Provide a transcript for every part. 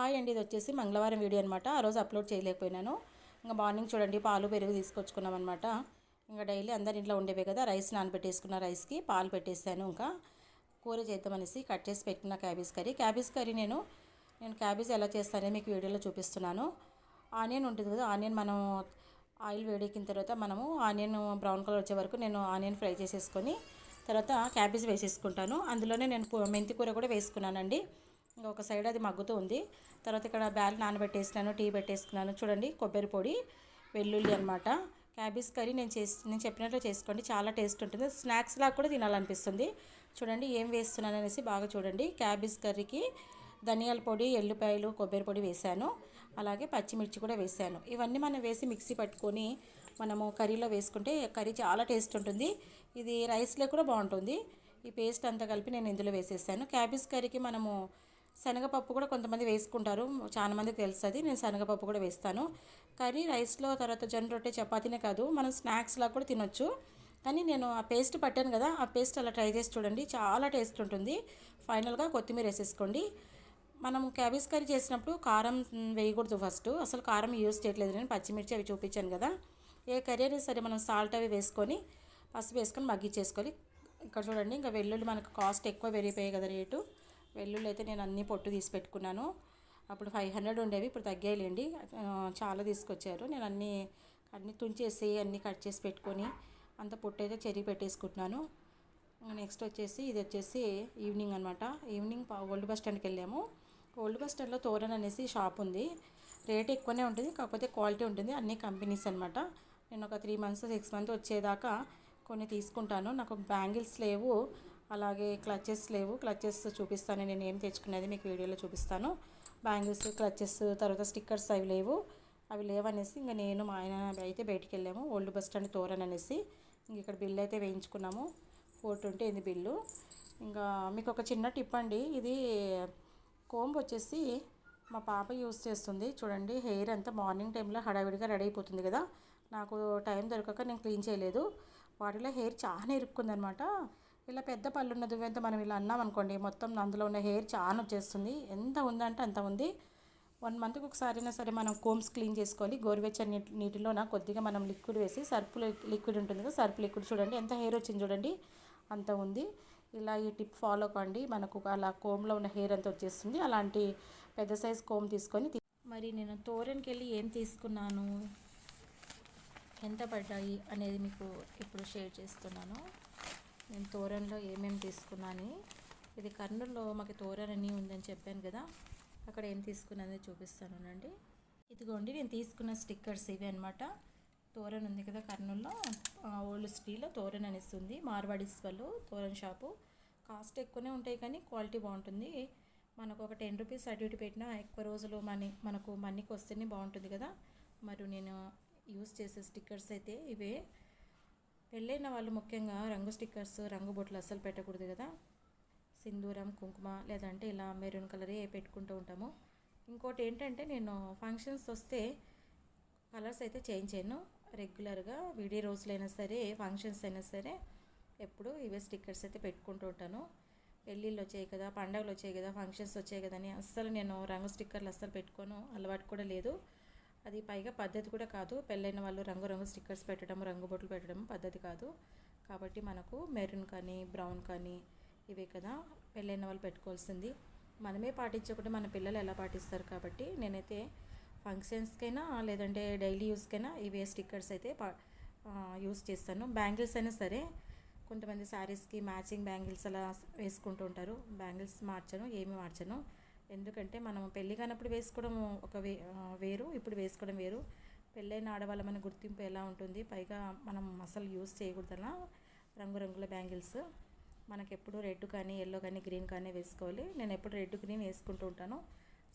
Hi అండి ఇది వచ్చేసి మంగళవారం వీడియో అనమాట ఆ రోజు అప్లోడ్ చేయలేకపోయినాను. ఇంకా మార్నింగ్ చూడండి పాలు పెరుగు తీసుకొచ్చుకున్నాం అనమాట ఇంకా డైలీ అందరి ఇంట్లో ఉండేవే కదా రైస్ నానబెట్టేసుకున్న రైస్కి పాలు పెట్టేసాను ఇంకా. కూర చేద్దామనేసి కట్ చేసి పెట్టిన క్యాబేజ్ కర్రీ. క్యాబేజ్ కర్రీ నేను నేను క్యాబేజ్ ఎలా చేస్తానో మీకు వీడియోలో చూపిస్తున్నాను. ఆనియన్ ఉంటుంది కదా ఆనియన్ మనం ఆయిల్ వేడెక్కిన తర్వాత మనము ఆనియన్ బ్రౌన్ కలర్ వచ్చే వరకు నేను ఆనియన్ ఫ్రై చేసేసుకొని తర్వాత క్యాబేజ్ వేసేసుకుంటాను. అందులోనే నేను మెంతి కూర కూడా వేసుకున్నానండి. ఒక సైడ్ అది మగ్గుతూ ఉంది. తర్వాత ఇక్కడ బ్యాల్ నానబెట్టేసినాను టీ పెట్టేసుకున్నాను. చూడండి కొబ్బరి పొడి వెల్లుల్లి అనమాట క్యాబేజ్ కర్రీ నేను చేసి నేను చెప్పినట్లు చేసుకోండి. చాలా టేస్ట్ ఉంటుంది. స్నాక్స్ లాగా కూడా తినాలనిపిస్తుంది. చూడండి ఏం వేస్తున్నాను అనేసి బాగా చూడండి. క్యాబేజ్ కర్రీకి ధనియాల పొడి ఎల్లిపాయలు కొబ్బరి పొడి వేశాను. అలాగే పచ్చిమిర్చి కూడా వేశాను. ఇవన్నీ మనం వేసి మిక్సీ పట్టుకొని మనము కర్రీలో వేసుకుంటే కర్రీ చాలా టేస్ట్ ఉంటుంది. ఇది రైస్లో కూడా బాగుంటుంది. ఈ పేస్ట్ అంతా కలిపి నేను ఇందులో వేసేసాను. క్యాబేజ్ కర్రీకి మనము శనగపప్పు కూడా కొంతమంది వేసుకుంటారు. చాలామందికి తెలుస్తుంది నేను శనగపప్పు కూడా వేస్తాను. కర్రీ రైస్లో తర్వాత జొన్న రొట్టె చపాతీనే కాదు. మనం స్నాక్స్లా కూడా తినొచ్చు. కానీ నేను ఆ పేస్ట్ పట్టాను కదా ఆ పేస్ట్ అలా ట్రై చేసి చూడండి. చాలా టేస్ట్ ఉంటుంది. ఫైనల్గా కొత్తిమీర వేసేసుకోండి. మనం క్యాబేజ్ కర్రీ చేసినప్పుడు కారం వేయకూడదు ఫస్ట్. అసలు కారం యూజ్ చేయట్లేదు. నేను పచ్చిమిర్చి అవి చూపించాను కదా. ఏ కర్రీ అయినా సరే మనం సాల్ట్ అవి వేసుకొని పసుపు వేసుకొని మగ్గిచ్చేసుకోవాలి ఇక్కడ చూడండి ఇంకా వెల్లుల్లి మనకు కాస్ట్ ఎక్కువ పెరిగిపోయాయి కదా రేటు. వెల్లుల్లి అయితే నేను అన్నీ పొట్టు తీసి పెట్టుకున్నాను. అప్పుడు ఫైవ్ హండ్రెడ్ ఉండేవి ఇప్పుడు తగ్గాయిలేండి. చాలా తీసుకొచ్చారు. నేను అన్నీ అన్నీ తుంచేసి అన్నీ కట్ చేసి పెట్టుకొని అంత పొట్టు అయితే చెరిగి పెట్టేసుకుంటున్నాను. నెక్స్ట్ వచ్చేసి ఇది వచ్చేసి ఈవినింగ్ అనమాట ఈవినింగ్ ఓల్డ్ బస్ స్టాండ్కి వెళ్ళాము. ఓల్డ్ బస్ స్టాండ్లో తోరన్ అనేసి షాప్ ఉంది. రేట్ ఎక్కువనే ఉంటుంది కాకపోతే క్వాలిటీ ఉంటుంది. అన్ని కంపెనీస్ అనమాట నేను ఒక త్రీ మంత్స్ సిక్స్ మంత్స్ వచ్చేదాకా కొన్ని తీసుకుంటాను. నాకు బ్యాంగిల్స్ లేవు. అలాగే క్లచెస్ లేవు. క్లచెస్ చూపిస్తాను. నేను ఏం తెచ్చుకునేది మీకు వీడియోలో చూపిస్తాను. బ్యాంగిల్స్ క్లచెస్ తర్వాత స్టిక్కర్స్ అవి లేవు. అవి లేవనేసి ఇంకా నేను మా ఆయన అయితే బయటికి వెళ్ళాము. ఓల్డ్ బస్ స్టాండ్ తోరన్ అనేసి ఇంక ఇక్కడ బిల్ అయితే వేయించుకున్నాము. ఫోర్ ట్వంటీ అయింది బిల్లు. ఇంకా మీకు ఒక చిన్న టిప్ అండి. ఇది కోంబ్ వచ్చేసి మా పాప యూస్ చేస్తుంది. చూడండి హెయిర్ అంతా మార్నింగ్ టైంలో హడావిడిగా రెడీ అయిపోతుంది కదా. నాకు టైం దొరకక నేను క్లీన్ చేయలేదు. వాటిలో హెయిర్ చాలా ఇరుక్కుందనమాట. ఇలా పెద్ద పళ్ళు ఉన్న దువ్వెంత మనం ఇలా అన్నాం అనుకోండి మొత్తం అందులో ఉన్న హెయిర్ చాలా వచ్చేస్తుంది. ఎంత ఉందంటే అంత ఉంది. వన్ మంత్కి ఒకసారి అయినా సరే మనం కోమ్స్ క్లీన్ చేసుకోవాలి. గోరువెచ్చని నీటి నీటిలోన కొద్దిగా మనం లిక్విడ్ వేసి సర్పు లిక్విడ్ ఉంటుంది కదా సర్పు లిక్విడ్ చూడండి. ఎంత హెయిర్ వచ్చింది చూడండి. అంత ఉంది. ఇలా ఈ టిప్ ఫాలో కండి. మనకు అలా కోమ్లో ఉన్న హెయిర్ అంతా వచ్చేస్తుంది. అలాంటి పెద్ద సైజ్ కోమ్ తీసుకొని మరి నేను తోరణకి వెళ్ళి ఏం తీసుకున్నాను? ఎంత పడ్డాయి అనేది మీకు ఇప్పుడు షేర్ చేస్తున్నాను. నేను తోరణలో ఏమేమి తీసుకున్నాను ఇది కర్నూలులో మాకు తోరణ అని ఉందని చెప్పాను కదా అక్కడ ఏం తీసుకున్నది చూపిస్తానునండి ఇదిగోండి నేను తీసుకున్న స్టిక్కర్స్ ఇవి అనమాట తోరన్ ఉంది కదా కర్నూలులో ఓల్డ్ సిటీలో తోరన్ అనేసి ఉంది. మార్వాడీస్ వాళ్ళు తోరన్ షాపు. కాస్ట్ ఎక్కువనే ఉంటాయి కానీ క్వాలిటీ బాగుంటుంది. మనకు ఒక టెన్ రూపీస్ అటు ఇటు పెట్టినా ఎక్కువ రోజులు మనీ మనకు మనీకి వస్తేనే బాగుంటుంది కదా. మరి నేను యూస్ చేసే స్టిక్కర్స్ అయితే ఇవే. పెళ్ళైన వాళ్ళు ముఖ్యంగా రంగు స్టిక్కర్స్ రంగు బొట్లు అస్సలు పెట్టకూడదు కదా. సింధూరం కుంకుమ లేదంటే ఇలా మెరూన్ కలరే పెట్టుకుంటూ ఉంటాము. ఇంకోటి ఏంటంటే నేను ఫంక్షన్స్ వస్తే కలర్స్ అయితే చేంజ్ చేయను. రెగ్యులర్గా విడి రోజులైనా సరే ఫంక్షన్స్ అయినా సరే ఎప్పుడు ఇవే స్టిక్కర్స్ అయితే పెట్టుకుంటూ ఉంటాను. పెళ్ళిళ్ళు వచ్చాయి కదా పండగలు వచ్చాయి కదా ఫంక్షన్స్ వచ్చాయి కదా అని అస్సలు నేను రంగు స్టిక్కర్లు అస్సలు పెట్టుకోను. అలవాటు కూడా లేదు. అది పైగా పద్ధతి కూడా కాదు. పెళ్ళైన వాళ్ళు రంగు రంగు స్టిక్కర్స్ పెట్టడం రంగు బొట్లు పెట్టడం పద్ధతి కాదు. కాబట్టి మనకు మెరూన్ కానీ బ్రౌన్ కానీ ఇవే కదా పెళ్ళైన వాళ్ళు పెట్టుకోవాల్సింది. మనమే పాటించకుండా మన పిల్లలు ఎలా పాటిస్తారు కాబట్టి నేనైతే ఫంక్షన్స్కైనా లేదంటే డైలీ యూస్కైనా ఇవే స్టిక్కర్స్ అయితే పా యూస్ చేస్తాను. బ్యాంగిల్స్ అయినా సరే కొంతమంది శారీస్కి మ్యాచింగ్ బ్యాంగిల్స్ అలా వేసుకుంటూ ఉంటారు. బ్యాంగిల్స్ మార్చను ఏమి మార్చను. ఎందుకంటే మనం పెళ్ళి కానప్పుడు వేసుకోవడం ఒక వే వేరు ఇప్పుడు వేసుకోవడం వేరు. పెళ్ళైన ఆడవాళ్ళ మన గుర్తింపు ఎలా ఉంటుంది? పైగా మనం అసలు యూస్ చేయకూడదు రంగురంగుల బ్యాంగిల్స్. మనకి ఎప్పుడు రెడ్ కానీ ఎల్లో కానీ గ్రీన్ కానీ వేసుకోవాలి. నేను ఎప్పుడు రెడ్ గ్రీన్ వేసుకుంటూ ఉంటాను.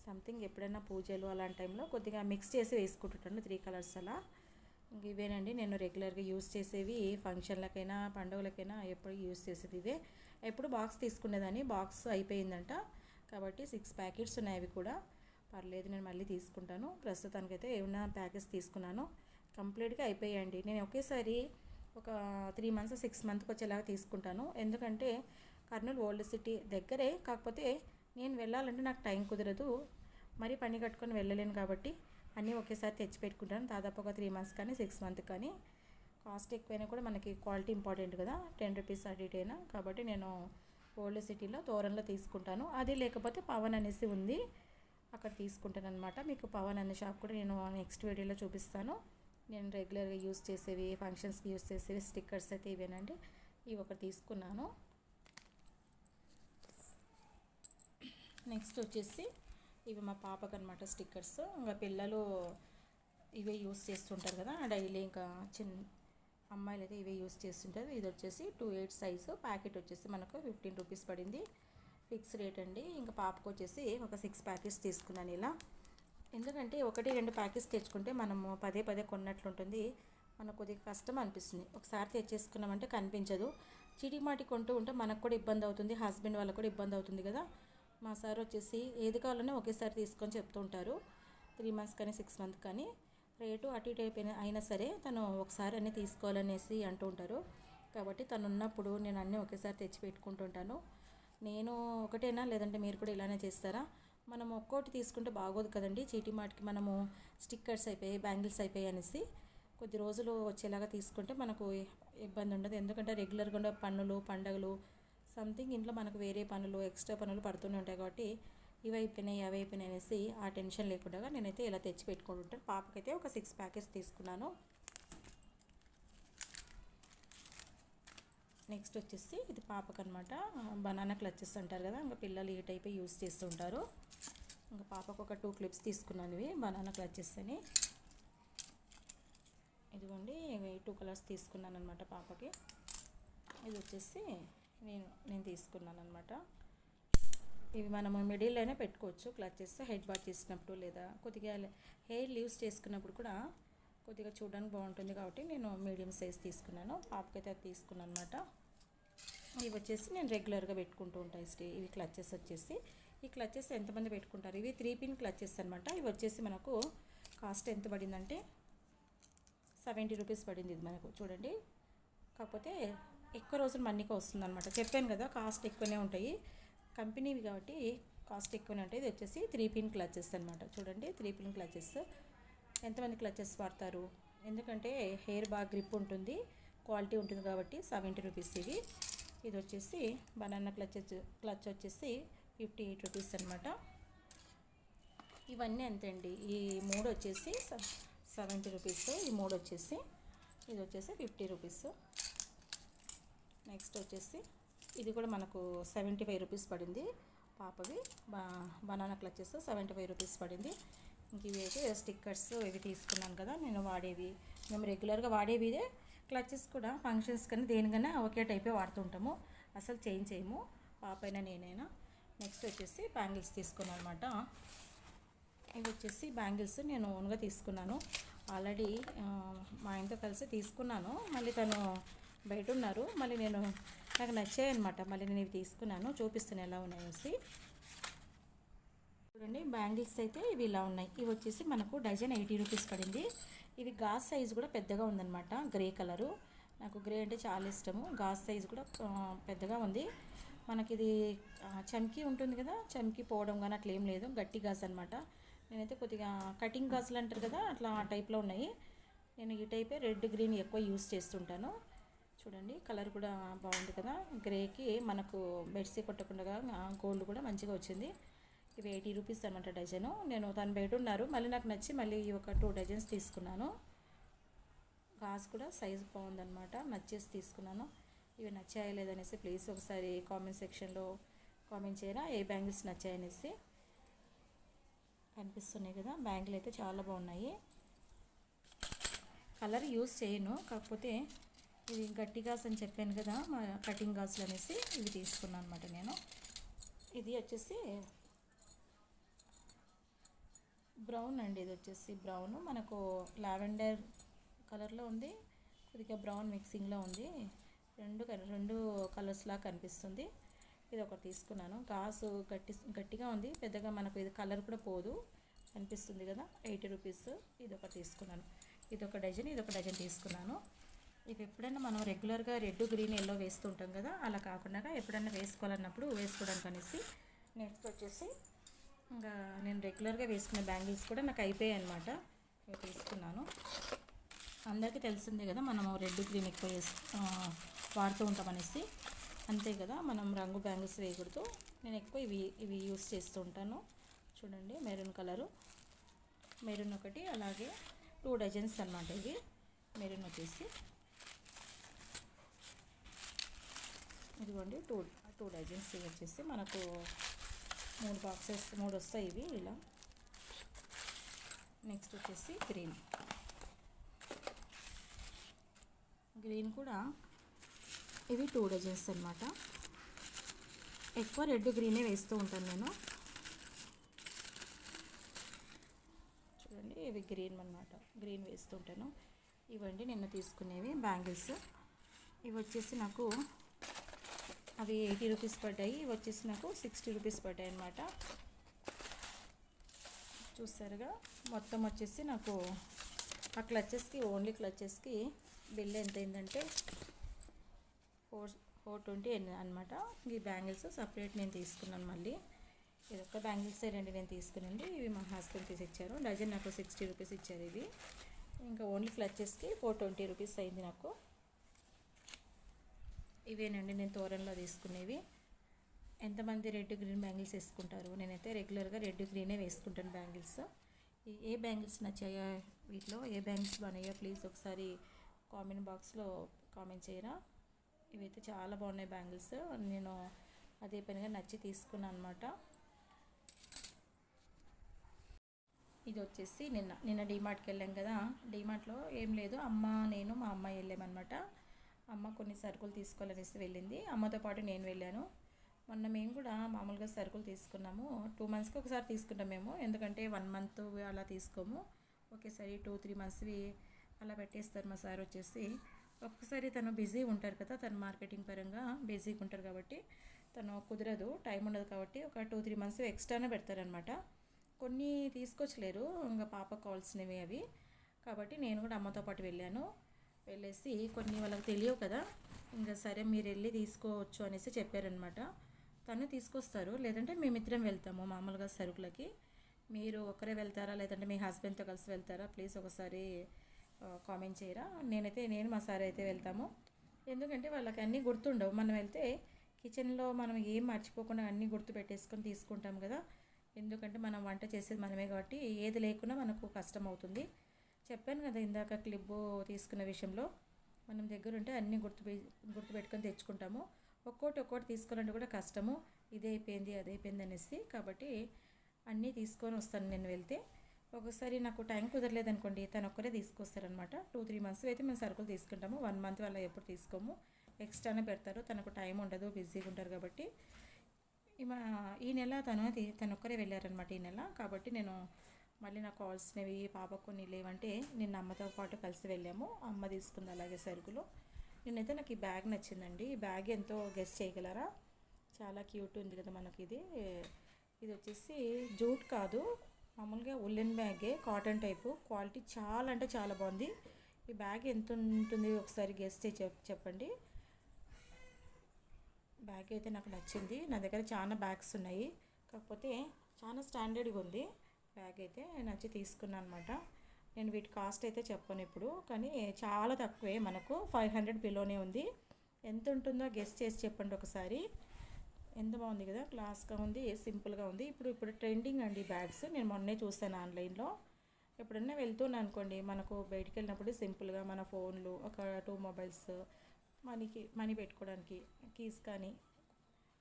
సంథింగ్ ఎప్పుడైనా పూజలు అలాంటి టైంలో కొద్దిగా మిక్స్ చేసి వేసుకుంటుంటాను త్రీ కలర్స్ అలా. ఇవేనండి. నేను రెగ్యులర్గా యూస్ చేసేవి ఫంక్షన్లకైనా పండుగలకైనా ఎప్పుడు యూస్ చేసేది ఇవే. ఎప్పుడు బాక్స్ తీసుకునేదాన్ని. బాక్స్ అయిపోయిందంట. కాబట్టి సిక్స్ ప్యాకెట్స్ ఉన్నాయి అవి కూడా. పర్లేదు నేను మళ్ళీ తీసుకుంటాను. ప్రస్తుతానికైతే ఏమైనా ప్యాకెట్స్ తీసుకున్నాను. కంప్లీట్గా అయిపోయాయండి. నేను ఒకేసారి ఒక త్రీ మంత్స్ సిక్స్ మంత్కి వచ్చేలాగా తీసుకుంటాను. ఎందుకంటే కర్నూలు ఓల్డ్ సిటీ దగ్గరే. కాకపోతే నేను వెళ్ళాలంటే నాకు టైం కుదరదు. మరి పని కట్టుకొని వెళ్ళలేను కాబట్టి అన్నీ ఒకేసారి తెచ్చి పెట్టుకుంటాను దాదాపు ఒక త్రీ మంత్స్ కానీ సిక్స్ మంత్ కానీ. కాస్ట్ ఎక్కువైనా కూడా మనకి క్వాలిటీ ఇంపార్టెంట్ కదా. టెన్ రూపీస్ అటు కాబట్టి నేను ఓల్డ్ సిటీలో తోరణలో తీసుకుంటాను. అది లేకపోతే పవన్ అనేసి ఉంది. అక్కడ తీసుకుంటాను అనమాట మీకు పవన్ అనే షాప్ కూడా నేను నెక్స్ట్ వీడియోలో చూపిస్తాను. నేను రెగ్యులర్గా యూస్ చేసేవి ఫంక్షన్స్కి యూస్ చేసేవి స్టిక్కర్స్ అయితే ఇవేనండి. ఇవి ఒకటి తీసుకున్నాను. నెక్స్ట్ వచ్చేసి ఇవి మా పాపకు అనమాట స్టిక్కర్స్. ఇంకా పిల్లలు ఇవే యూస్ చేస్తుంటారు కదా డైలీ ఇంకా చిన్న అమ్మాయిలు అయితే ఇవే యూస్ చేస్తుంటారు. ఇది వచ్చేసి టూ ఎయిట్ సైజు. ప్యాకెట్ వచ్చేసి మనకు ఫిఫ్టీన్ రూపీస్ పడింది. ఫిక్స్ రేట్ అండి. ఇంకా పాపకు వచ్చేసి ఒక సిక్స్ ప్యాకెట్స్ తీసుకున్నాను ఇలా. ఎందుకంటే ఒకటి రెండు ప్యాకెట్స్ తెచ్చుకుంటే మనము పదే పదే కొన్నట్లు ఉంటుంది. మనకు కొద్దిగా కష్టం అనిపిస్తుంది. ఒకసారి తెచ్చేసుకున్నామంటే కనిపించదు. చీటికి కొంటూ ఉంటే మనకు కూడా ఇబ్బంది అవుతుంది. హస్బెండ్ వాళ్ళకు కూడా ఇబ్బంది అవుతుంది కదా. మా సార్ వచ్చేసి ఏది కావాలన్నా ఒకేసారి తీసుకొని చెప్తూ ఉంటారు. త్రీ మంత్స్ కానీ సిక్స్ మంత్ కానీ. రేటు అటు ఇటు అయిపోయిన అయినా సరే తను ఒకసారి అన్నీ తీసుకోవాలనేసి అంటూ ఉంటారు. కాబట్టి తను ఉన్నప్పుడు నేను అన్నీ ఒకేసారి తెచ్చి పెట్టుకుంటుంటాను. నేను ఒకటేనా లేదంటే మీరు కూడా ఇలానే చేస్తారా? మనం ఒక్కోటి తీసుకుంటే బాగోదు కదండి. చీటీ మాటికి మనము స్టిక్కర్స్ అయిపోయాయి బ్యాంగిల్స్ అయిపోయాయి అనేసి కొద్ది రోజులు వచ్చేలాగా తీసుకుంటే మనకు ఇబ్బంది ఉండదు. ఎందుకంటే రెగ్యులర్గా ఉండే పనులు పండగలు సంథింగ్ ఇంట్లో మనకు వేరే పనులు ఎక్స్ట్రా పనులు పడుతూనే ఉంటాయి కాబట్టి ఇవి అయిపోయినాయి అవి అయిపోయినాయి అనేసి ఆ టెన్షన్ లేకుండా నేనైతే ఇలా తెచ్చి పెట్టుకుంటుంటాను పాపకైతే ఒక సిక్స్ ప్యాకెట్స్ తీసుకున్నాను. నెక్స్ట్ వచ్చేసి ఇది పాపకు అనమాట బనానా క్లచెస్ అంటారు కదా ఇంకా పిల్లలు ఈ టైప్ యూస్ చేస్తుంటారు ఇంకా పాపకు ఒక టూ క్లిప్స్ తీసుకున్నాను ఇవి బనానా క్లచెస్ అని. ఇదిగోండి టూ కలర్స్ తీసుకున్నాను అనమాట పాపకి. ఇది వచ్చేసి నేను నేను తీసుకున్నాను అనమాట ఇవి మనము మిడిల్లోనే పెట్టుకోవచ్చు. క్లచెస్ హెడ్ బాత్ చేసినప్పుడు లేదా కొద్దిగా హెయిర్ లీవ్స్ చేసుకున్నప్పుడు కూడా కొద్దిగా చూడడానికి బాగుంటుంది కాబట్టి నేను మీడియం సైజ్ తీసుకున్నాను. పాపకైతే అది తీసుకున్నాను అనమాట ఇవి వచ్చేసి నేను రెగ్యులర్గా పెట్టుకుంటూ ఉంటాయి స్టే ఇవి క్లచెస్ వచ్చేసి. ఈ క్లచెస్ ఎంతమంది పెట్టుకుంటారు? ఇవి త్రీ పిన్ క్లచెస్ అనమాట ఇవి వచ్చేసి మనకు కాస్ట్ ఎంత పడిందంటే సెవెంటీ రూపీస్ పడింది ఇది మనకు. చూడండి. కాకపోతే ఎక్కువ రోజులు మన్నిక వస్తుంది అనమాట చెప్పాను కదా కాస్ట్ ఎక్కువనే ఉంటాయి. కంపెనీవి కాబట్టి కాస్ట్ ఎక్కువనే ఉంటాయి. ఇది వచ్చేసి త్రీ పిన్ క్లచెస్ అనమాట చూడండి త్రీ పిన్ క్లచెస్. ఎంతమంది క్లచెస్ వాడతారు? ఎందుకంటే హెయిర్ బాగా గ్రిప్ ఉంటుంది క్వాలిటీ ఉంటుంది కాబట్టి సెవెంటీ రూపీస్ ఇది. ఇది వచ్చేసి బనానా క్లచెస్ క్లచ్ వచ్చేసి ఫిఫ్టీ ఎయిట్ రూపీస్ అనమాట ఇవన్నీ అంతే అండి ఈ మూడు వచ్చేసి సెవెంటీ రూపీస్. ఈ మూడు వచ్చేసి ఇది వచ్చేసి ఫిఫ్టీ రూపీస్. నెక్స్ట్ వచ్చేసి ఇది కూడా మనకు సెవెంటీ ఫైవ్ రూపీస్ పడింది. పాపవి banana clutches seventy five rupees పడింది. ఇంక ఇవి అయితే స్టిక్కర్స్ ఇవి తీసుకున్నాను కదా నేను వాడేవి. మేము రెగ్యులర్గా వాడేవి ఇదే క్లచెస్ కూడా ఫంక్షన్స్ కానీ దేనికైనా ఒకే టైపే వాడుతుంటాము. అసలు చేంజ్ చేయము. పాపైనా నేనైనా. నెక్స్ట్ వచ్చేసి బ్యాంగిల్స్ తీసుకున్నాను అనమాట ఇవి వచ్చేసి బ్యాంగిల్స్ నేను ఓన్గా తీసుకున్నాను. ఆల్రెడీ మా ఆయనతో కలిసి తీసుకున్నాను. మళ్ళీ తను బయట ఉన్నారు. మళ్ళీ నేను నాకు నచ్చాయి అనమాట మళ్ళీ నేను ఇవి తీసుకున్నాను. చూపిస్తాను ఎలా ఉన్నాయేసి చూడండి బ్యాంగిల్స్ అయితే ఇవి ఇలా ఉన్నాయి. ఇవి వచ్చేసి మనకు డజన్ ఎయిటీ రూపీస్ పడింది. ఇవి గాజ్ సైజ్ కూడా పెద్దగా ఉందన్నమాట గ్రే కలరు. నాకు గ్రే అంటే చాలా ఇష్టము. గాజ్ సైజ్ కూడా పెద్దగా ఉంది. మనకి ఇది చమ్కీ ఉంటుంది కదా చమ్కీ పోవడం కానీ అట్లా ఏం లేదు. గట్టి గాజ్ అనమాట నేనైతే కొద్దిగా కటింగ్ గాజులు అంటారు కదా అట్లా ఆ టైప్లో ఉన్నాయి. నేను ఈ టైపే రెడ్ గ్రీన్ ఎక్కువ యూస్ చేస్తుంటాను. చూడండి కలర్ కూడా బాగుంది కదా. గ్రేకి మనకు బెడ్సీ కొట్టకుండా గోల్డ్ కూడా మంచిగా వచ్చింది. ఇవి ఎయిటీ రూపీస్ అనమాట డజను. నేను తను బయట ఉన్నారు. మళ్ళీ నాకు నచ్చి మళ్ళీ ఈ ఒక టూ డజన్స్ తీసుకున్నాను. గాజు కూడా సైజు బాగుందనమాట నచ్చేసి తీసుకున్నాను. ఇవి నచ్చాయా లేదనేసి ప్లీజ్ ఒకసారి కామెంట్ సెక్షన్లో కామెంట్ చేయరా. ఏ బ్యాంగిల్స్ నచ్చాయనేసి కనిపిస్తున్నాయి కదా. బ్యాంగిల్ అయితే చాలా బాగున్నాయి. కలర్ యూస్ చేయను. కాకపోతే ఇది గట్టి గాస్ అని చెప్పాను కదా మా కటింగ్ గాసులు అనేసి ఇవి తీసుకున్నాను అనమాట నేను. ఇది వచ్చేసి బ్రౌన్ అండి ఇది వచ్చేసి బ్రౌన్. మనకు లావెండర్ కలర్లో ఉంది కొద్దిగా బ్రౌన్ మిక్సింగ్లో ఉంది. రెండు రెండు కలర్స్ లాగా కనిపిస్తుంది. ఇది ఒకటి తీసుకున్నాను. గాసు గట్టి గట్టిగా ఉంది పెద్దగా మనకు ఇది కలర్ కూడా పోదు కనిపిస్తుంది కదా ఎయిటీ రూపీస్. ఇది ఒకటి తీసుకున్నాను. ఇది ఒక డజన్ ఇది ఒక డజన్ తీసుకున్నాను. ఇవి ఎప్పుడైనా మనం రెగ్యులర్గా రెడ్ గ్రీన్ ఎల్లో వేస్తుంటాం కదా అలా కాకుండా ఎప్పుడైనా వేసుకోవాలన్నప్పుడు వేసుకోవడానికి అనేసి నెక్స్ట్ వచ్చేసి ఇంకా నేను రెగ్యులర్గా వేసుకునే బ్యాంగిల్స్ కూడా నాకు అయిపోయాయి అనమాట తీసుకున్నాను. అందరికీ తెలిసిందే కదా మనం రెడ్ గ్రీన్ ఎక్కువ వేసు వాడుతూ ఉంటాం అనేసి. అంతే కదా మనం రంగు బ్యాంగిల్స్ వేయకూడదు. నేను ఎక్కువ ఇవి ఇవి యూస్ చేస్తూ ఉంటాను. చూడండి మెరూన్ కలరు. మెరూన్ ఒకటి అలాగే టూ డజన్స్ అనమాట ఇవి. మెరూన్ వచ్చేసి. ఇదిగోండి టూ టూ డజన్స్ ఇవి వచ్చేసి మనకు మూడు బాక్సెస్ మూడు వస్తాయి ఇవి ఇలా. నెక్స్ట్ వచ్చేసి గ్రీన్. గ్రీన్ కూడా ఇవి టూ డజన్స్ అనమాట ఎక్కువ రెడ్ గ్రీనే వేస్తూ ఉంటాను నేను. చూడండి ఇవి గ్రీన్ అనమాట గ్రీన్ వేస్తూ ఉంటాను. ఇవండి నిన్న తీసుకునేవి బ్యాంగిల్స్. ఇవి వచ్చేసి నాకు అవి ఎయిటీ రూపీస్ పడ్డాయి. ఇవి వచ్చేసి నాకు సిక్స్టీ రూపీస్ పడ్డాయి అనమాట చూసారుగా? మొత్తం వచ్చేసి నాకు ఆ క్లచెస్కి ఓన్లీ క్లచెస్కి బిల్ ఎంత అయిందంటే ఫోర్ ఫోర్ ట్వంటీ అనమాట ఈ బ్యాంగిల్స్ సపరేట్ నేను తీసుకున్నాను మళ్ళీ. ఇది ఒక బ్యాంగిల్స్ రెండు నేను తీసుకున్నాను. ఇవి మా హస్బెండ్ తీసి ఇచ్చారు. డజన్ నాకు సిక్స్టీ రూపీస్ ఇచ్చారు ఇవి. ఇంకా ఓన్లీ క్లచెస్కి ఫోర్ ట్వంటీ రూపీస్ అయింది నాకు. ఇవేనండి నేను తోరణలో తీసుకునేవి. ఎంతమంది రెడ్ గ్రీన్ బ్యాంగిల్స్ వేసుకుంటారు? నేనైతే రెగ్యులర్గా రెడ్ గ్రీనే వేసుకుంటాను బ్యాంగిల్స్. ఏ బ్యాంగిల్స్ నచ్చాయా వీటిలో? ఏ బ్యాంగిల్స్ బాగున్నాయో? ప్లీజ్ ఒకసారి కామెంట్ బాక్స్లో కామెంట్ చేయరా. ఇవైతే చాలా బాగున్నాయి బ్యాంగిల్స్. నేను అదే పనిగా నచ్చి తీసుకున్నాను అనమాట ఇది వచ్చేసి నిన్న నిన్న డీమార్ట్కి వెళ్ళాం కదా. డీమార్ట్లో ఏం లేదు. అమ్మ నేను మా అమ్మాయి వెళ్ళామన్నమాట. అమ్మ కొన్ని సరుకులు తీసుకోవాలనేసి వెళ్ళింది. అమ్మతో పాటు నేను వెళ్ళాను. మొన్న మేము కూడా మామూలుగా సరుకులు తీసుకున్నాము. టూ మంత్స్కి ఒకసారి తీసుకుంటాం మేము. ఎందుకంటే వన్ మంత్ అలా తీసుకోము. ఒకేసారి టూ త్రీ మంత్స్వి అలా పెట్టేస్తారు మా సార్ వచ్చేసి. ఒక్కసారి తను బిజీ ఉంటారు కదా తను మార్కెటింగ్ పరంగా బిజీగా ఉంటారు కాబట్టి తను కుదరదు టైం ఉండదు కాబట్టి ఒక టూ త్రీ మంత్స్ ఎక్స్ట్రానే పెడతారనమాట కొన్ని తీసుకొచ్చలేరు. ఇంకా పాప కావాల్సినవి అవి. కాబట్టి నేను కూడా అమ్మతో పాటు వెళ్ళాను. వెళ్ళేసి కొన్ని వాళ్ళకి తెలియవు కదా. ఇంకా సరే మీరు వెళ్ళి తీసుకోవచ్చు అనేసి చెప్పారనమాట తను తీసుకొస్తారు. లేదంటే మేమిద్దరం వెళ్తాము మామూలుగా సరుకులకి. మీరు ఒకరే వెళ్తారా? లేదంటే మీ హస్బెండ్తో కలిసి వెళ్తారా? ప్లీజ్ ఒకసారి కామెంట్ చేయరా? నేనైతే నేను మా సార్ అయితే వెళ్తాము. ఎందుకంటే వాళ్ళకి అన్నీ గుర్తుండవు. మనం వెళ్తే కిచెన్లో మనం ఏం మర్చిపోకుండా అన్నీ గుర్తు పెట్టేసుకొని తీసుకుంటాం కదా. ఎందుకంటే మనం వంట చేసేది మనమే కాబట్టి ఏది లేకున్నా మనకు కష్టం అవుతుంది. చెప్పాను కదా ఇందాక క్లిప్ తీసుకున్న విషయంలో. మనం దగ్గర ఉంటే అన్నీ గుర్తు గుర్తుపెట్టుకొని తెచ్చుకుంటాము. ఒక్కోటి ఒక్కోటి తీసుకోవాలంటే కూడా కష్టము. ఇది అయిపోయింది అది అయిపోయింది అనేసి. కాబట్టి అన్నీ తీసుకొని వస్తాను నేను వెళ్తే. ఒకసారి నాకు టైం కుదరలేదు అనుకోండి తను ఒక్కరే తీసుకొస్తారనమాట. టూ త్రీ మంత్స్ అయితే మేము సరుకులు తీసుకుంటాము. వన్ మంత్ వల్ల ఎప్పుడు తీసుకోము. ఎక్స్ట్రానే పెడతారు. తనకు టైం ఉండదు బిజీగా ఉంటారు కాబట్టి. ఈ నెల తను తన తను ఒక్కరే వెళ్ళారనమాట ఈ నెల. కాబట్టి నేను మళ్ళీ నాకు కావాల్సినవి పాపకు కొన్ని లేవంటే నిన్న అమ్మతో పాటు కలిసి వెళ్ళాము. అమ్మ తీసుకుంది అలాగే సరుకులు. నేనైతే నాకు ఈ బ్యాగ్ నచ్చిందండి. ఈ బ్యాగ్ ఎంతో గెస్ట్ చేయగలరా? చాలా క్యూట్ ఉంది కదా మనకి ఇది. ఇది వచ్చేసి జూట్ కాదు మామూలుగా ఉల్లెన్ బ్యాగే కాటన్ టైపు క్వాలిటీ చాలా అంటే చాలా బాగుంది. ఈ బ్యాగ్ ఎంత ఉంటుంది ఒకసారి గెస్ట్ చెప్పండి. బ్యాగ్ అయితే నాకు నచ్చింది. నా దగ్గర చాలా బ్యాగ్స్ ఉన్నాయి. కాకపోతే చాలా స్టాండర్డ్గా ఉంది. బ్యాగ్ అయితే నచ్చి తీసుకున్నాను అనమాట నేను వీటి కాస్ట్ అయితే చెప్పను ఇప్పుడు కానీ చాలా తక్కువే మనకు. ఫైవ్ హండ్రెడ్ బిలోనే ఉంది. ఎంత ఉంటుందో గెస్ట్ చేసి చెప్పండి ఒకసారి. ఎంత బాగుంది కదా క్లాస్గా ఉంది సింపుల్గా ఉంది. ఇప్పుడు ఇప్పుడు ట్రెండింగ్ అండి బ్యాగ్స్. నేను మొన్నే చూసాను ఆన్లైన్లో. ఎప్పుడన్నా వెళ్తున్నాను అనుకోండి మనకు బయటికి వెళ్ళినప్పుడు సింపుల్గా మన ఫోన్లు ఒక టూ మొబైల్స్ మనీకి మనీ పెట్టుకోవడానికి కీస్ కానీ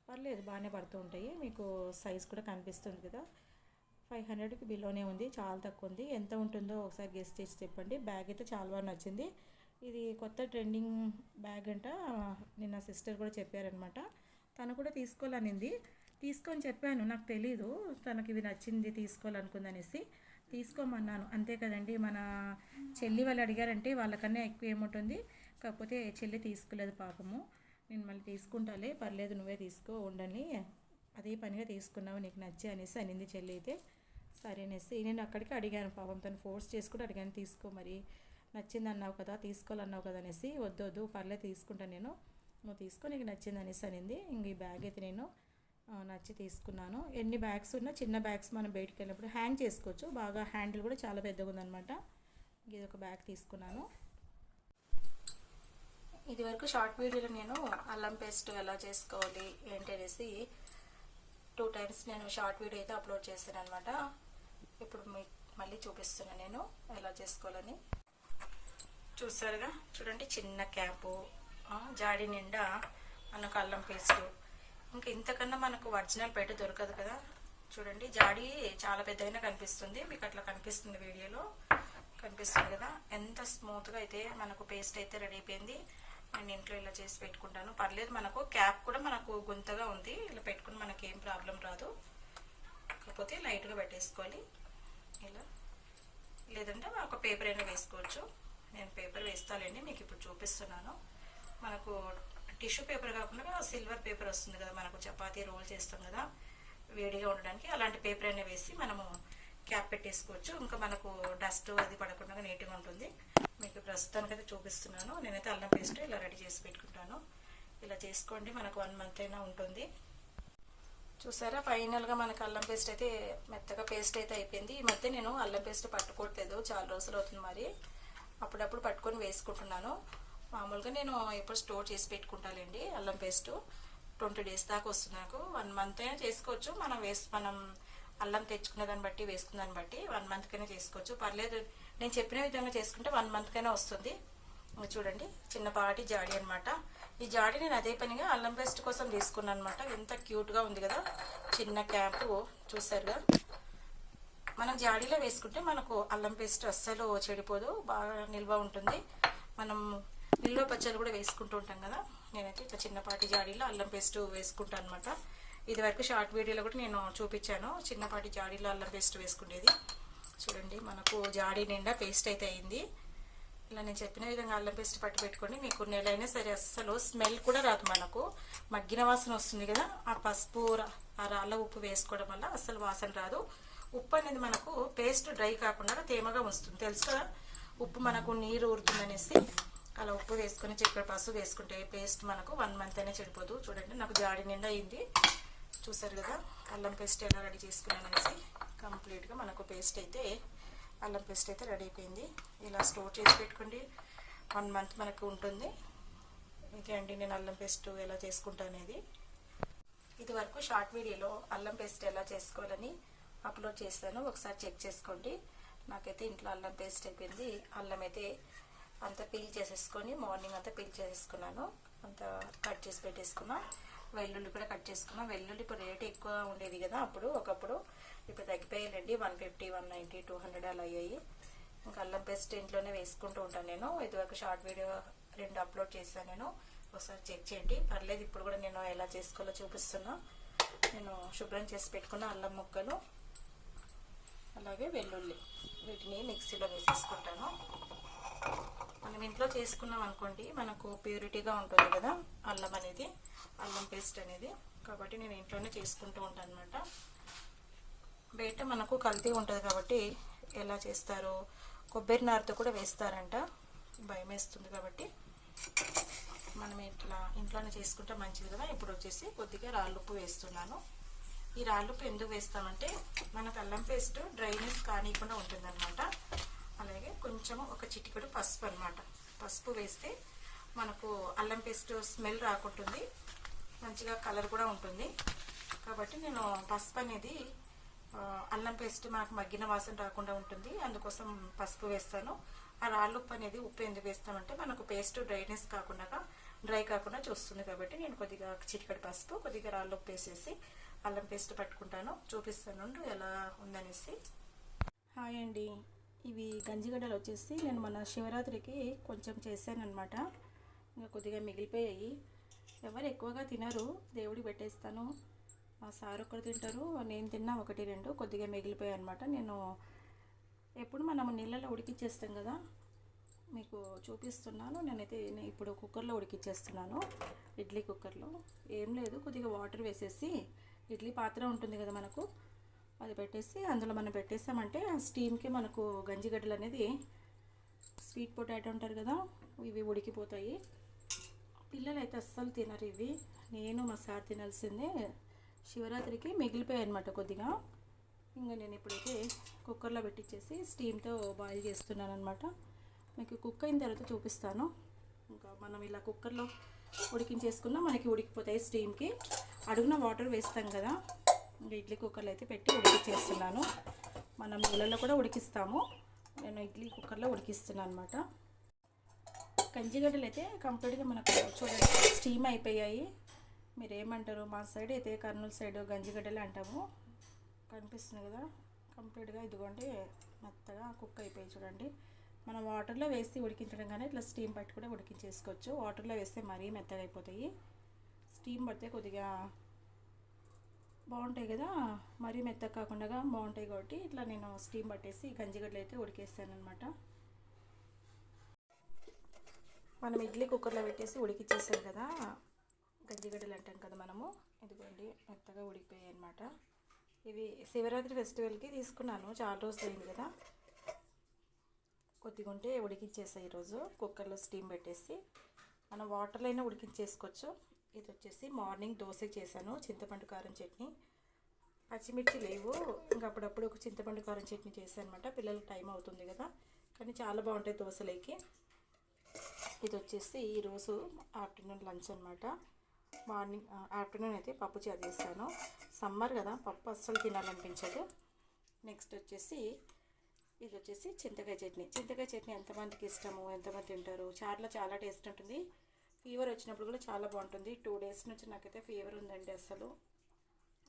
పర్లేదు బాగానే పడుతూ ఉంటాయి. మీకు సైజ్ కూడా కనిపిస్తుంది కదా. ఫైవ్ హండ్రెడ్కి బిలోనే ఉంది చాలా తక్కువ ఉంది ఎంత ఉంటుందో ఒకసారి గెస్ట్ చేసి చెప్పండి. బ్యాగ్ అయితే చాలా బాగా నచ్చింది. ఇది కొత్త ట్రెండింగ్ బ్యాగ్ అంట. నిన్న సిస్టర్ కూడా చెప్పారనమాట. తను కూడా తీసుకోవాలనింది. తీసుకొని చెప్పాను నాకు తెలీదు. తనకి ఇది నచ్చింది తీసుకోవాలనుకుందనేసి తీసుకోమన్నాను. అంతే కదండి మన చెల్లి వాళ్ళు అడిగారంటే వాళ్ళకన్నా ఎక్కువ ఏముంటుంది? కాకపోతే చెల్లి తీసుకోలేదు పాపము. నేను మళ్ళీ తీసుకుంటాలే పర్లేదు నువ్వే తీసుకో ఉండని అదే పనిగా తీసుకున్నావు నీకు నచ్చి అనేసి అనింది చెల్లి అయితే. సరే అనేసి నేను అక్కడికి అడిగాను పాపం తను ఫోర్స్ చేసి కూడా అడిగాను తీసుకో మరి నచ్చింది అన్నావు కదా తీసుకోవాలన్నావు కదా అనేసి వద్దు వద్దు పర్లేదు తీసుకుంటాను నేను. నువ్వు తీసుకో నీకు నచ్చింది అనేసి అనింది. ఇంక ఈ బ్యాగ్ అయితే నేను నచ్చి తీసుకున్నాను. ఎన్ని బ్యాగ్స్ ఉన్నా చిన్న బ్యాగ్స్ మనం బయటికి వెళ్ళినప్పుడు హ్యాంగ్ చేసుకోవచ్చు. బాగా హ్యాండిల్ కూడా చాలా పెద్దగా ఉందన్నమాట. ఇది ఒక బ్యాగ్ తీసుకున్నాను. ఇది వరకు షార్ట్ వీడియోలో నేను అల్లం పేస్ట్ ఎలా చేసుకోవాలి ఏంటి అనేసి టూ టైమ్స్ నేను షార్ట్ వీడియో అయితే అప్లోడ్ చేశాను అనమాట మళ్ళీ చూపిస్తున్నాను నేను ఎలా చేసుకోవాలని. చూసారుగా? చూడండి చిన్న క్యాపు జాడి నిండా మనకు అల్లం పేస్ట్. ఇంకా ఇంతకన్నా మనకు ఒరిజినల్ బయట దొరకదు కదా. చూడండి జాడి చాలా పెద్దగా కనిపిస్తుంది. మీకు అట్లా కనిపిస్తుంది వీడియోలో. కనిపిస్తుంది కదా? ఎంత స్మూత్గా అయితే మనకు పేస్ట్ అయితే రెడీ అయిపోయింది. నేను ఇంట్లో ఇలా చేసి పెట్టుకుంటాను. పర్లేదు మనకు క్యాప్ కూడా మనకు గుంతగా ఉంది. ఇలా పెట్టుకుని మనకి ఏం ప్రాబ్లం రాదు. కాకపోతే లైట్గా పెట్టేసుకోవాలి. ఇలా. లేదంటే ఒక పేపర్ అయినా వేసుకోవచ్చు. నేను పేపర్ వేస్తానండి మీకు ఇప్పుడు చూపిస్తున్నాను. మనకు టిష్యూ పేపర్ కాకుండా సిల్వర్ పేపర్ వస్తుంది కదా మనకు చపాతీ రోల్ చేస్తాం కదా వేడిగా ఉండడానికి అలాంటి పేపర్ అయినా వేసి మనము క్యాప్ పెట్టేసుకోవచ్చు. ఇంకా మనకు డస్ట్ అది పడకుండా నీట్గా ఉంటుంది. మీకు ప్రస్తుతానికైతే చూపిస్తున్నాను. నేనైతే అల్లం పేస్ట్ ఇలా రెడీ చేసి పెట్టుకుంటాను. ఇలా చేసుకోండి మనకు వన్ మంత్ అయినా ఉంటుంది. చూసారా? ఫైనల్గా మనకు అల్లం పేస్ట్ అయితే మెత్తగా పేస్ట్ అయితే అయిపోయింది. ఈ మధ్య నేను అల్లం పేస్ట్ పట్టుకోవట్లేదు చాలా రోజులు అవుతుంది మరి. అప్పుడప్పుడు పట్టుకొని వేసుకుంటున్నాను. మామూలుగా నేను ఎప్పుడు స్టోర్ చేసి పెట్టుకుంటానండి అల్లం పేస్ట్. ట్వంటీ డేస్ దాకా వస్తుంది నాకు. వన్ మంత్ అయినా చేసుకోవచ్చు. మనం వేసి మనం అల్లం తెచ్చుకున్న దాన్ని బట్టి వేసుకున్న దాన్ని బట్టి వన్ మంత్కైనా చేసుకోవచ్చు. పర్లేదు. నేను చెప్పిన విధంగా చేసుకుంటే వన్ మంత్కైనా వస్తుంది. చూడండి. చిన్నపాటి జాడి అన్నమాట. ఈ జాడి నేను అదే పనిగా అల్లం పేస్ట్ కోసం తీసుకున్నాను అనమాట ఎంత క్యూట్గా ఉంది కదా. చిన్న క్యాప్ చూసారుగా. మనం జాడీలో వేసుకుంటే మనకు అల్లం పేస్ట్ అస్సలు చెడిపోదు బాగా నిల్వ ఉంటుంది. మనం నిల్వ పచ్చళ్ళు కూడా వేసుకుంటూ ఉంటాం కదా. నేనైతే ఇట్లా చిన్నపాటి జాడీలో అల్లం పేస్ట్ వేసుకుంటాను అనమాట ఇది వరకు షార్ట్ వీడియోలో కూడా నేను చూపించాను. చిన్నపాటి జాడీలో అల్లం పేస్ట్ వేసుకునేది. చూడండి మనకు జాడీ నిండా పేస్ట్ అయితే అయింది. ఇలా నేను చెప్పిన విధంగా అల్లం పేస్ట్ పట్టి పెట్టుకోండి మీకు నెలైనా సరే అస్సలు స్మెల్ కూడా రాదు మనకు. మగ్గిన వాసన వస్తుంది కదా ఆ పసుపు రా- ఆ రాళ్ళ ఉప్పు వేసుకోవడం వల్ల అస్సలు వాసన రాదు. ఉప్పు అనేది మనకు పేస్ట్ డ్రై కాకుండా తేమగా వస్తుంది. తెలుసు కదా? ఉప్పు మనకు నీరు ఊరుతుందనేసి అలా ఉప్పు వేసుకొని చిక్కడి పసుపు వేసుకుంటే పేస్ట్ మనకు వన్ మంత్ అయినా చెడిపోదు. చూడండి నాకు జాడి నిండా అయింది. చూసారు కదా అల్లం పేస్ట్ ఎలా రెడీ చేసుకున్నాను అనేసి కంప్లీట్గా మనకు పేస్ట్ అయితే అల్లం పేస్ట్ అయితే రెడీ అయిపోయింది. ఇలా స్టోర్ చేసి పెట్టుకోండి. వన్ మంత్ మనకు ఉంటుంది. ఇదే అండి నేను అల్లం పేస్ట్ ఎలా చేసుకుంటా అనేది. ఇది వరకు షార్ట్ వీడియోలో అల్లం పేస్ట్ ఎలా చేసుకోవాలని అప్లోడ్ చేశాను. ఒకసారి చెక్ చేసుకోండి. నాకైతే ఇంట్లో అల్లం పేస్ట్ అయిపోయింది. అల్లం అయితే అంతా పీల్ చేసేసుకొని మార్నింగ్ అంతా పీల్ చేసేసుకున్నాను. అంతా కట్ చేసి పెట్టేసుకున్నా. వెల్లుల్లి కూడా కట్ చేసుకున్నా. వెల్లుల్లి ఇప్పుడు రేటు ఎక్కువ ఉండేది కదా అప్పుడు ఒకప్పుడు. ఇప్పుడు తగ్గిపోయాలండి one fifty one ninety two hundred అలా అయ్యాయి. ఇంకా అల్లం పేస్ట్ ఇంట్లోనే వేసుకుంటూ ఉంటాను నేను. ఇదివరకు షార్ట్ వీడియో రెండు అప్లోడ్ చేశాను నేను. ఒకసారి చెక్ చేయండి. పర్లేదు ఇప్పుడు కూడా నేను ఎలా చేసుకోవాలో చూపిస్తున్నా. నేను శుభ్రం చేసి పెట్టుకున్న అల్లం ముక్కలు అలాగే వెల్లుల్లి వీటిని మిక్సీలో వేసేసుకుంటాను. మనం ఇంట్లో చేసుకున్నాం అనుకోండి మనకు ప్యూరిటీగా ఉంటుంది కదా అల్లం అనేది అల్లం పేస్ట్ అనేది. కాబట్టి నేను ఇంట్లోనే చేసుకుంటూ ఉంటాను అనమాట బయట మనకు కల్తీ ఉంటుంది కాబట్టి ఎలా చేస్తారు? కొబ్బరి నారుతో కూడా వేస్తారంట. భయం వేస్తుంది కాబట్టి మనం ఇట్లా ఇంట్లోనే చేసుకుంటే మంచిది కదా? ఇప్పుడు వచ్చేసి కొద్దిగా రాళ్ళుప్పు వేస్తున్నాను. ఈ రాళ్ళుప్పు ఎందుకు వేస్తామంటే మనకు అల్లం పేస్ట్ డ్రైనెస్ కానియకుండా ఉంటుందన్నమాట. అలాగే కొంచెం ఒక చిటికెడు పసుపు అనమాట పసుపు వేస్తే మనకు అల్లం పేస్ట్ స్మెల్ రాకుంటుంది. మంచిగా కలర్ కూడా ఉంటుంది. కాబట్టి నేను పసుపు అనేది అల్లం పేస్ట్ మనకు మగ్గిన వాసన రాకుండా ఉంటుంది. అందుకోసం పసుపు వేస్తాను. ఆ రాళ్ళు ఉప్పు అనేది ఉప్పు ఎందుకు వేస్తామంటే మనకు పేస్ట్ డ్రైనెస్ కాకుండా డ్రై కాకుండా చూస్తుంది కాబట్టి నేను కొద్దిగా చిటికడి పసుపు కొద్దిగా రాళ్ళు ఉప్పు వేసేసి అల్లం పేస్ట్ పట్టుకుంటాను. చూపిస్తాను ఎలా ఉందనేసి. హాయ్ అండి. ఇవి గంజిగడ్డలు వచ్చేసి నేను మన శివరాత్రికి కొంచెం చేశానమాట ఇంకా కొద్దిగా మిగిలిపోయాయి. ఎవరు ఎక్కువగా తినరు. దేవుడికి పెట్టేస్తాను. మా సార్ ఒకరు తింటారు నేను తిన్నా ఒకటి రెండు కొద్దిగా మిగిలిపోయాయి అనమాట నేను ఎప్పుడు మనము నీళ్ళలో ఉడికిచ్చేస్తాం కదా మీకు చూపిస్తున్నాను. నేనైతే ఇప్పుడు కుక్కర్లో ఉడికిచ్చేస్తున్నాను ఇడ్లీ కుక్కర్లో. ఏం లేదు కొద్దిగా వాటర్ వేసేసి ఇడ్లీ పాత్ర ఉంటుంది కదా మనకు అది పెట్టేసి అందులో మనం పెట్టేసామంటే ఆ స్టీమ్కి మనకు గంజిగడ్డలు అనేది స్వీట్ పొటాటో అంటారు కదా ఇవి ఉడికిపోతాయి. పిల్లలు అయితే అస్సలు తినరు ఇవి. నేను మా సార్ తినాల్సిందే. శివరాత్రికి మిగిలిపోయాయి అనమాట కొద్దిగా. ఇంకా నేను ఇప్పుడైతే కుక్కర్లో పెట్టించేసి స్టీమ్తో బాయిల్ చేస్తున్నాను అనమాట మీకు కుక్ అయిన తర్వాత చూపిస్తాను. ఇంకా మనం ఇలా కుక్కర్లో ఉడికించేసుకున్నా మనకి ఉడికిపోతాయి స్టీమ్కి. అడుగున వాటర్ వేస్తాం కదా ఇంకా ఇడ్లీ కుక్కర్లో అయితే పెట్టి ఉడికించేస్తున్నాను మనం నీళ్ళలో కూడా ఉడికిస్తాము. నేను ఇడ్లీ కుక్కర్లో ఉడికిస్తున్నాను అనమాట కంచిగడ్డలు అయితే కంప్లీట్గా మనకు చూడండి స్టీమ్ అయిపోయాయి. మీరు ఏమంటారు మా సైడ్ అయితే కర్నూలు సైడ్ గంజిగడ్డలు అంటాము. కనిపిస్తుంది కదా? కంప్లీట్గా ఇదిగోండి మెత్తగా కుక్ అయిపోయి చూడండి. మనం వాటర్లో వేసి ఉడికించడం కానీ ఇట్లా స్టీమ్ పట్టి కూడా ఉడికించేసుకోవచ్చు. వాటర్లో వేస్తే మరీ మెత్తగా అయిపోతాయి. స్టీమ్ పడితే కొద్దిగా బాగుంటాయి కదా? మరీ మెత్తగా కాకుండా బాగుంటాయి కాబట్టి ఇట్లా నేను స్టీమ్ పట్టేసి గంజిగడ్డలు అయితే ఉడికేస్తానమాట మనం ఇడ్లీ కుక్కర్లో పెట్టేసి ఉడికిచ్చేసాం కదా? గంజిగడ్డలు అంటాం కదా మనము. ఇదిగోండి మెత్తగా ఉడికిపోయాయి అనమాట ఇవి శివరాత్రి ఫెస్టివల్కి తీసుకున్నాను. చాలా రోజులు అయింది కదా. కొద్దిగా ఉంటే ఉడికించేసాయి ఈరోజు. కుక్కర్లో స్టీమ్ పెట్టేసి మనం వాటర్లో అయినా ఉడికించేసుకోవచ్చు. ఇది వచ్చేసి మార్నింగ్ దోశ చేశాను. చింతపండు కారం చట్నీ. పచ్చిమిర్చి లేవు. ఇంకా అప్పుడప్పుడు ఒక చింతపండు కారం చట్నీ చేశాను అనమాట పిల్లలకి టైం అవుతుంది కదా. కానీ చాలా బాగుంటాయి దోశలకి. ఇది వచ్చేసి ఈరోజు ఆఫ్టర్నూన్ లంచ్ అనమాట మార్నింగ్ ఆఫ్టర్నూన్ అయితే పప్పు చారు సమ్మర్ కదా పప్పు అస్సలు తినాలనిపించదు. నెక్స్ట్ వచ్చేసి ఇది వచ్చేసి చింతకాయ చట్నీ. చింతకాయ చట్నీ ఎంతమందికి ఇష్టము? ఎంతమంది తింటారు? చారులో చాలా టేస్ట్ ఉంటుంది. ఫీవర్ వచ్చినప్పుడు కూడా చాలా బాగుంటుంది. టూ డేస్ నుంచి నాకైతే ఫీవర్ ఉందండి అసలు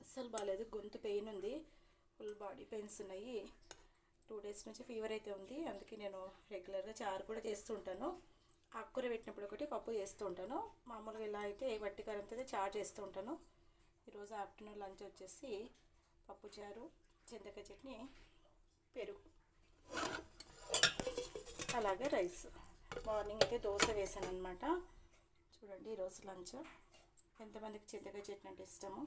అస్సలు బాగాలేదు గొంతు పెయిన్ ఉంది. ఫుల్ బాడీ పెయిన్స్ ఉన్నాయి. టూ డేస్ నుంచి ఫీవర్ అయితే ఉంది. అందుకే నేను రెగ్యులర్గా చారు కూడా చేస్తూ ఉంటాను. ఆకుకూర పెట్టినప్పుడు ఒకటి పప్పు చేస్తూ ఉంటాను. మామూలుగా ఇలా అయితే వట్టి కారంతో అయితే చారు చేస్తూ ఉంటాను. ఈరోజు ఆఫ్టర్నూన్ లంచ్ వచ్చేసి పప్పు చారు చింతకాయ చట్నీ పెరుగు అలాగే రైస్. మార్నింగ్ అయితే దోశ వేసాను అనమాట చూడండి ఈరోజు లంచ్. ఎంతమందికి చింతకాయ చట్నీ అంటే ఇష్టము?